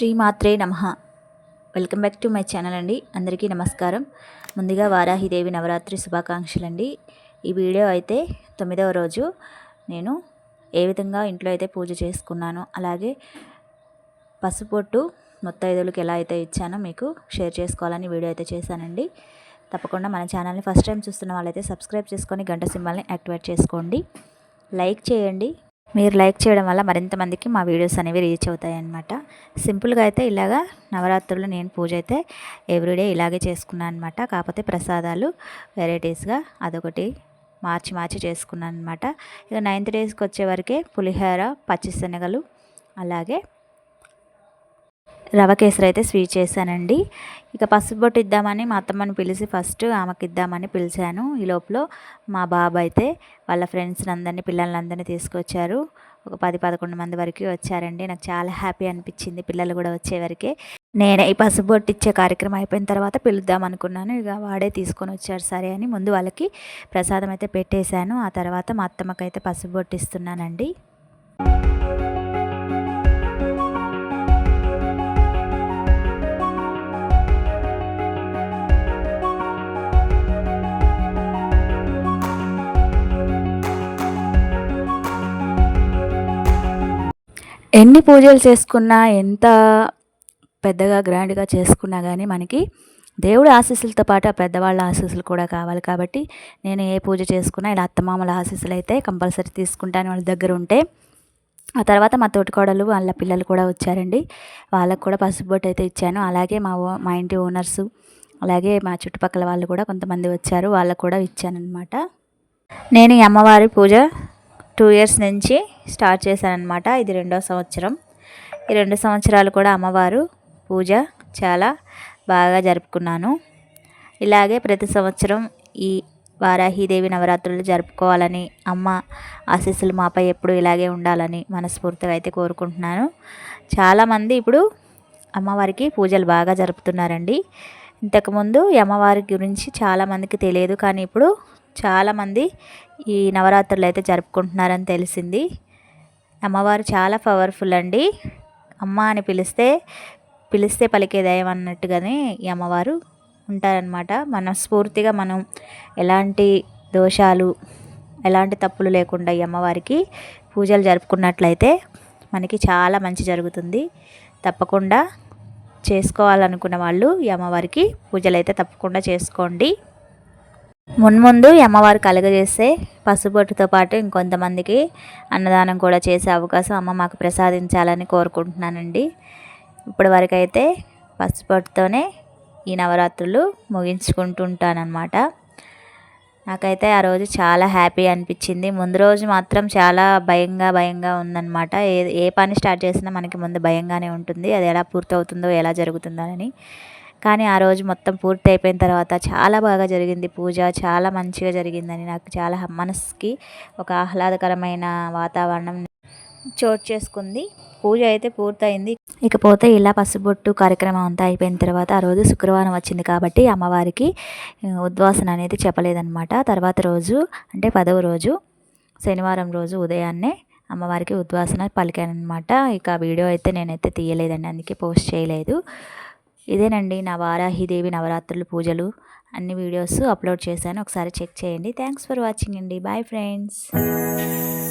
శ్రీమాత్రే నమ. Welcome back to my channel అండి. అందరికీ నమస్కారం. ముందుగా వారాహిదేవి నవరాత్రి శుభాకాంక్షలు అండి ఈ వీడియో అయితే తొమ్మిదవ రోజు. నేను ఏ విధంగా ఇంట్లో అయితే పూజ చేసుకున్నాను అలాగే పసుపొట్టు మొత్తైదులకు ఎలా అయితే ఇచ్చానో మీకు షేర్ చేసుకోవాలని వీడియో అయితే చేశానండి. తప్పకుండా మన ఛానల్ని ఫస్ట్ టైం చూస్తున్న వాళ్ళైతే సబ్స్క్రైబ్ చేసుకొని గంట సింబల్ని యాక్టివేట్ చేసుకోండి. లైక్ చేయండి. మీరు లైక్ చేయడం వల్ల మరింత మందికి మా వీడియోస్ అనేవి రీచ్ అవుతాయి అన్నమాట సింపుల్గా అయితే ఇలాగా నవరాత్రులు నేను పూజ అయితే ఎవ్రీడే ఇలాగే చేసుకున్నాను అనమాట కాకపోతే ప్రసాదాలు వెరైటీస్గా అదొకటి మార్చి మార్చి చేసుకున్నాను అనమాట ఇక నైన్త్ డేస్కి వచ్చేవరకే పులిహోర పచ్చిశనగలు అలాగే రవ కేసరి అయితే స్వీట్ చేశానండి. ఇక పసుపు బొట్టు ఇద్దామని మా అత్తమ్మని పిలిచి ఫస్ట్ ఆమెకి ఇద్దామని పిలిచాను. ఈ లోపల మా బాబు అయితే వాళ్ళ ఫ్రెండ్స్ని అందరినీ పిల్లలందరినీ తీసుకొచ్చారు. ఒక పది పదకొండు మంది వరకు వచ్చారండి. నాకు చాలా హ్యాపీ అనిపించింది పిల్లలు కూడా వచ్చేవరకే నేనే ఈ పసుపుబొట్టు ఇచ్చే కార్యక్రమం అయిపోయిన తర్వాత పిలుద్దాం అనుకున్నాను. ఇక వాడే తీసుకొని వచ్చారు సరే అని ముందు వాళ్ళకి ప్రసాదం అయితే పెట్టేశాను. ఆ తర్వాత మా అత్తమ్మకైతే పసుపు ఇస్తున్నానండి. ఎన్ని పూజలు చేసుకున్నా ఎంత పెద్దగా గ్రాండ్గా చేసుకున్నా కానీ మనకి దేవుడి ఆశీస్సులతో పాటు ఆ పెద్దవాళ్ళ ఆశీస్సులు కూడా కావాలి. కాబట్టి నేను ఏ పూజ చేసుకున్నా ఇలా అత్తమామల ఆశీస్సులు అయితే కంపల్సరీ తీసుకుంటాను వాళ్ళ దగ్గర ఉంటే. ఆ తర్వాత మా తోటికోడలు వాళ్ళ పిల్లలు కూడా వచ్చారండి. వాళ్ళకు కూడా పసుపు బొట్టు అయితే ఇచ్చాను. అలాగే మా మా ఇంటి ఓనర్సు అలాగే మా చుట్టుపక్కల వాళ్ళు కూడా కొంతమంది వచ్చారు. వాళ్ళకు కూడా ఇచ్చానమాట నేను ఈ అమ్మవారి పూజ టూ ఇయర్స్ నుంచి స్టార్ట్ చేశానమాట ఇది రెండో సంవత్సరం. ఈ రెండు సంవత్సరాలు కూడా అమ్మవారు పూజ చాలా బాగా జరుపుకున్నాను. ఇలాగే ప్రతి సంవత్సరం ఈ వారాహీదేవి నవరాత్రులు జరుపుకోవాలని అమ్మ ఆశీస్సులు మాపై ఎప్పుడు ఇలాగే ఉండాలని మనస్ఫూర్తిగా అయితే కోరుకుంటున్నాను. చాలామంది ఇప్పుడు అమ్మవారికి పూజలు బాగా జరుపుతున్నారండి. ఇంతకుముందు ఈ అమ్మవారి గురించి చాలామందికి తెలియదు కానీ ఇప్పుడు చాలామంది ఈ నవరాత్రులు అయితే జరుపుకుంటున్నారని తెలిసింది. అమ్మవారు చాలా పవర్ఫుల్ అండి. అమ్మ అని పిలిస్తే పిలిస్తే పలికే దయం అన్నట్టుగానే ఈ అమ్మవారు ఉంటారనమాట మనస్ఫూర్తిగా మనం ఎలాంటి దోషాలు ఎలాంటి తప్పులు లేకుండా ఈ అమ్మవారికి పూజలు జరుపుకున్నట్లయితే మనకి చాలా మంచి జరుగుతుంది. తప్పకుండా చేసుకోవాలనుకున్న వాళ్ళు ఈ అమ్మవారికి పూజలు అయితే తప్పకుండా చేసుకోండి. మున్ముందు అమ్మవారు కలుగజేస్తే పసుపొట్టుతో పాటు ఇంకొంతమందికి అన్నదానం కూడా చేసే అవకాశం అమ్మ మాకు ప్రసాదించాలని కోరుకుంటున్నానండి. ఇప్పటి వరకు అయితే పసుపొట్టుతోనే ఈ నవరాత్రులు ముగించుకుంటుంటానమాట నాకైతే ఆ రోజు చాలా హ్యాపీ అనిపించింది. ముందు రోజు మాత్రం చాలా భయంగా భయంగా ఉందన్నమాట. ఏ ఏ పని స్టార్ట్ చేసినా మనకి ముందు భయంగానే ఉంటుంది. అది ఎలా పూర్తవుతుందో ఎలా జరుగుతుందో అని. కానీ ఆ రోజు మొత్తం పూర్తి అయిపోయిన తర్వాత చాలా బాగా జరిగింది పూజ. చాలా మంచిగా జరిగిందని నాకు చాలా మనసుకి ఒక ఆహ్లాదకరమైన వాతావరణం చోటు చేసుకుంది. పూజ అయితే పూర్తయింది. ఇకపోతే ఇలా పసుబొట్టు కార్యక్రమం అంతా అయిపోయిన తర్వాత ఆ రోజు శుక్రవారం వచ్చింది కాబట్టి అమ్మవారికి ఉద్వాసన అనేది చెప్పలేదన్నమాట. తర్వాత రోజు అంటే పదవ రోజు శనివారం రోజు ఉదయాన్నే అమ్మవారికి ఉద్వాసన పలికానమాట ఇక వీడియో అయితే నేనైతే తీయలేదండి అందుకే పోస్ట్ చేయలేదు. ఇదేనండి నా వారాహిదేవి నవరాత్రులు పూజలు. అన్ని వీడియోస్ అప్లోడ్ చేశాను. ఒకసారి చెక్ చేయండి. థ్యాంక్స్ ఫర్ వాచింగ్ అండి. Bye friends.